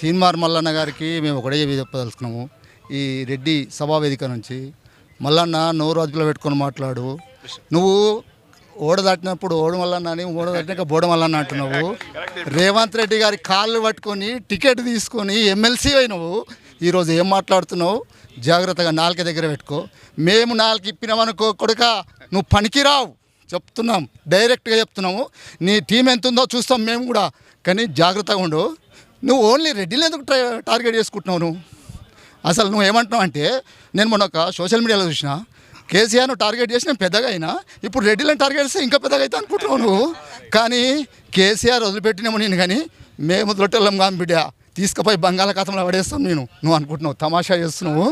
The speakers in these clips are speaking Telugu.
తీన్మార్ మల్లన్న గారికి మేము ఒకటే చెప్పదలుచుకున్నాము. ఈ రెడ్డి సభా వేదిక నుంచి మల్లన్న నోరు అదుపులో పెట్టుకొని మాట్లాడు. నువ్వు ఓడ దాటినప్పుడు ఓడ మల్లన్న అని ఓడ దాటినాక బోడ మల్లన్న అంటున్నావు. రేవంత్ రెడ్డి గారి కాళ్ళు పట్టుకొని టికెట్ తీసుకొని ఎమ్మెల్సీ అయినవు ఈరోజు ఏం మాట్లాడుతున్నావు? జాగ్రత్తగా నాలుక దగ్గర పెట్టుకో. మేము నాలుగు ఇప్పినామనుకో కొడుక నువ్వు పనికిరావు. చెప్తున్నాం. డైరెక్ట్గా చెప్తున్నాము. నీ టీం ఎంత ఉందో చూస్తాం మేము కూడా. కానీ జాగ్రత్తగా ఉండు. నువ్వు ఓన్లీ రెడ్డిని ఎందుకు టార్గెట్ చేసుకుంటున్నావు నువ్వు? అసలు నువ్వు ఏమంటున్నావు అంటే నేను మొన్న ఒక సోషల్ మీడియాలో చూసిన కేసీఆర్ను టార్గెట్ చేసి నేను పెద్దగా అయినా ఇప్పుడు రెడ్డిలను టార్గెట్ చేస్తే ఇంకా పెద్దగా అయితే అనుకుంటున్నావు నువ్వు. కానీ కేసీఆర్ వదిలిపెట్టినాము నేను కానీ మేము దొట్టెళ్ళం కాదు బిడ్డ తీసుకుపోయి బంగాళాఖాతంలో పడేస్తాం నేను. నువ్వు అనుకుంటున్నావు తమాషా చేస్తున్నావు.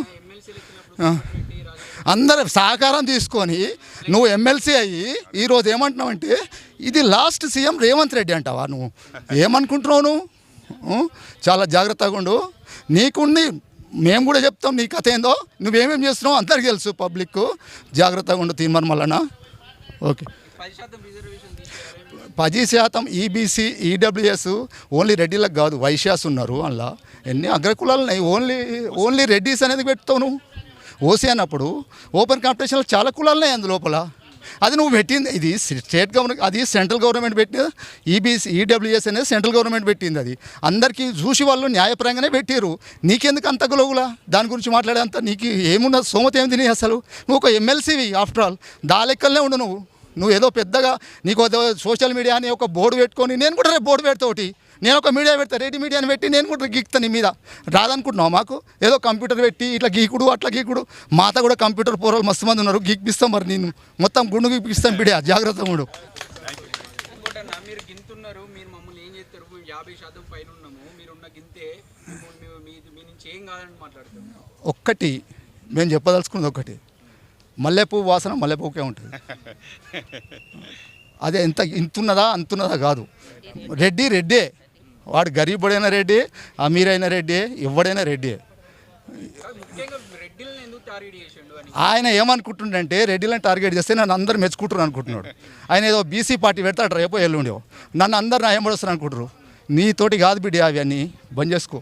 అందరు సహకారం తీసుకొని నువ్వు ఎమ్మెల్సీ అయ్యి ఈరోజు ఏమంటున్నావు అంటే ఇది లాస్ట్ సీఎం రేవంత్ రెడ్డి అంటావా నువ్వు? ఏమనుకుంటున్నావు నువ్వు? చాలా జాగ్రత్తగా ఉండు. నీకుండి మేము కూడా చెప్తాం నీ కథ ఏందో. నువ్వేమేం చేస్తున్నావు అందరికి తెలుసు పబ్లిక్ జాగ్రత్తగా ఉండు తీర్మానం వలన ఓకే. పది శాతం పది శాతం E ఈబీసీ ఈడబ్ల్యూఎస్ ఓన్లీ రెడ్డిలకు కాదు వైశ్యాస్ ఉన్నారు అందులో. ఎన్ని అగ్రకులాలు ఉన్నాయి? ఓన్లీ ఓన్లీ రెడ్డిస్ అనేది పెడతావు నువ్వు. ఓసీ అన్నప్పుడు ఓపెన్ కాంపిటీషన్లో చాలా కులాలు ఉన్నాయి అందు లోపల అది నువ్వు పెట్టింది ఇది స్టేట్ గవర్నమెంట్ అది సెంట్రల్ గవర్నమెంట్ పెట్టిన ఈబీసీ ఈడబ్ల్యూఎస్ అనేది సెంట్రల్ గవర్నమెంట్ పెట్టింది అది. అందరికీ చూసి వాళ్ళు న్యాయపరంగానే పెట్టారు నీకెందుకు అంత గొలవులా దాని గురించి మాట్లాడేంత నీకు ఏమున్న సోమత ఏం తినే అసలు? నువ్వు ఒక ఎమ్మెల్సీవి ఆఫ్టర్ ఆల్ దా లెక్కలనే ఉండు నువ్వు. నువ్వు ఏదో పెద్దగా నీకు సోషల్ మీడియా అని ఒక బోర్డు పెట్టుకొని నేను కూడా రేపు బోర్డు పెడతా ఒకటి. నేను ఒక మీడియా పెడతా రెడ్డి మీడియాని పెట్టి నేను కూడా గీక్తా నీ మీద. రాదనుకుంటున్నావు మాకు? ఏదో కంప్యూటర్ పెట్టి ఇట్లా గీకుడు అట్లా గీకుడు. మాత కూడా కంప్యూటర్ పోరాలు మస్తు మంది ఉన్నారు. గీక్పిస్తాం మరి నేను మొత్తం గుండు గీపిస్తాను బిడ్డ. జాగ్రత్తగా ఉండు. ఇంకోటన్నా మీరు గింతున్నారు. మీరు మమ్మల్ని ఏం చేస్తారు? మేము యాభై శాతం పైన ఉన్నాము. మీరున్న గింతే మేము మేము మీ మీ నుంచి ఏం కాదని మాట్లాడుతున్నాం ఒక్కటి మేము చెప్పదలుచుకున్నది ఒకటి మల్లెపూ వాసన మల్లెపూకే ఉంటుంది. అదే ఎంత ఇంతున్నదా అంతున్నదా కాదు. రెడ్డి రెడ్డే. వాడు గరీబుడైన రెడ్డి అమీరైన రెడ్డి ఎవడైనా రెడ్డి. ఆయన ఏమనుకుంటుండంటే రెడ్డిలను టార్గెట్ చేస్తే నన్ను అందరు మెచ్చుకుంటారు అనుకుంటున్నాడు. ఆయన ఏదో బీసీ పార్టీ పెడతాడు రేపో ఎల్లుండో నన్ను అందరు నా ఏం పడుస్తారు అనుకుంటారు నీతోటి కాదు బిడ్డ అవన్నీ బంద్ చేసుకో.